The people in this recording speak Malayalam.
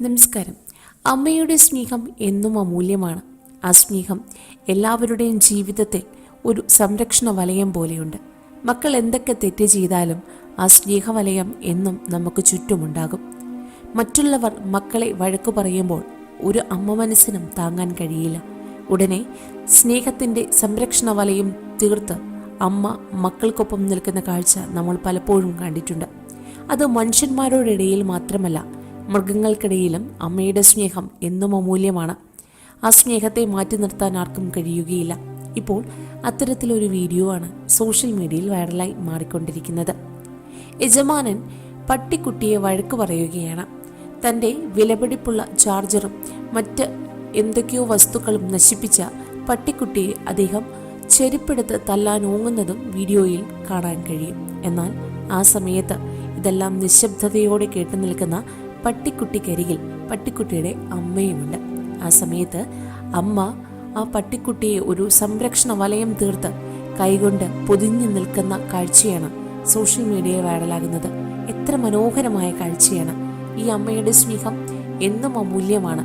നമസ്കാരം. അമ്മയുടെ സ്നേഹം എന്നും അമൂല്യമാണ്. ആ സ്നേഹം എല്ലാവരുടെയും ജീവിതത്തിൽ ഒരു സംരക്ഷണ വലയം പോലെയുണ്ട്. മക്കൾ എന്തൊക്കെ തെറ്റ് ചെയ്താലും ആ സ്നേഹവലയം എന്നും നമുക്ക് ചുറ്റുമുണ്ടാകും. മറ്റുള്ളവർ മക്കളെ വഴക്കു പറയുമ്പോൾ ഒരു അമ്മ മനസ്സിനും താങ്ങാൻ കഴിയില്ല. ഉടനെ സ്നേഹത്തിന്റെ സംരക്ഷണ വലയം തീർത്ത് അമ്മ മക്കൾക്കൊപ്പം നിൽക്കുന്ന കാഴ്ച നമ്മൾ പലപ്പോഴും കണ്ടിട്ടുണ്ട്. അത് മനുഷ്യന്മാരോടിടയിൽ മാത്രമല്ല മൃഗങ്ങൾക്കിടയിലും അമ്മയുടെ സ്നേഹം എന്നും അമൂല്യമാണ്. ആ സ്നേഹത്തെ മാറ്റി നിർത്താൻ ആർക്കും കഴിയുകയില്ല. ഇപ്പോൾ അത്തരത്തിലൊരു വീഡിയോ ആണ് സോഷ്യൽ മീഡിയയിൽ വൈറലായി മാറിക്കൊണ്ടിരിക്കുന്നത്. യജമാനൻ പട്ടിക്കുട്ടിയെ വഴക്ക് പറയുകയാണ്. തന്റെ വിലപിടിപ്പുള്ള ചാർജറും മറ്റ് എന്തൊക്കെയോ വസ്തുക്കളും നശിപ്പിച്ച പട്ടിക്കുട്ടിയെ അദ്ദേഹം ചെരുപ്പെടുത്ത് തല്ലാൻ ഓങ്ങുന്നതും വീഡിയോയിൽ കാണാൻ കഴിയും. എന്നാൽ ആ സമയത്ത് ഇതെല്ലാം നിശബ്ദതയോടെ കേട്ടു നിൽക്കുന്ന പട്ടിക്കുട്ടിക്കരികിൽ പട്ടിക്കുട്ടിയുടെ അമ്മയുമുണ്ട്. ആ സമയത്ത് അമ്മ ആ പട്ടിക്കുട്ടിയെ ഒരു സംരക്ഷണ വലയം തീർത്ത് കൈകൊണ്ട് പൊതിഞ്ഞു നിൽക്കുന്ന കാഴ്ചയാണ് സോഷ്യൽ മീഡിയയിൽ വൈറലാകുന്നത്. എത്ര മനോഹരമായ കാഴ്ചയാണ് ഈ അമ്മയുടെ സ്നേഹം എന്നും അമൂല്യമാണ്.